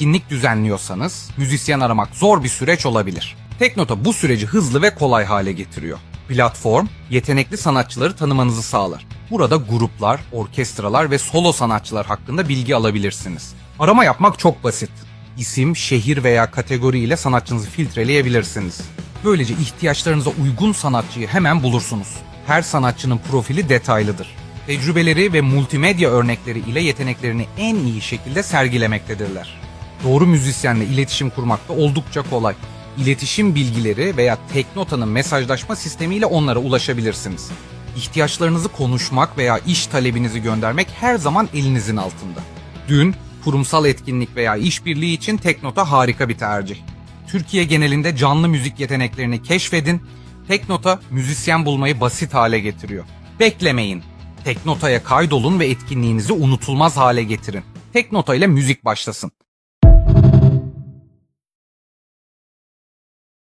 etkinlik düzenliyorsanız müzisyen aramak zor bir süreç olabilir. Teknota bu süreci hızlı ve kolay hale getiriyor. Platform, yetenekli sanatçıları tanımanızı sağlar. Burada gruplar, orkestralar ve solo sanatçılar hakkında bilgi alabilirsiniz. Arama yapmak çok basit. İsim, şehir veya kategori ile sanatçınızı filtreleyebilirsiniz. Böylece ihtiyaçlarınıza uygun sanatçıyı hemen bulursunuz. Her sanatçının profili detaylıdır. Tecrübeleri ve multimedya örnekleri ile yeteneklerini en iyi şekilde sergilemektedirler. Doğru müzisyenle iletişim kurmak da oldukça kolay. İletişim bilgileri veya Teknota'nın mesajlaşma sistemiyle onlara ulaşabilirsiniz. İhtiyaçlarınızı konuşmak veya iş talebinizi göndermek her zaman elinizin altında. Dün, kurumsal etkinlik veya işbirliği için Teknota harika bir tercih. Türkiye genelinde canlı müzik yeteneklerini keşfedin. Teknota müzisyen bulmayı basit hale getiriyor. Beklemeyin. Teknota'ya kaydolun ve etkinliğinizi unutulmaz hale getirin. Teknota ile müzik başlasın.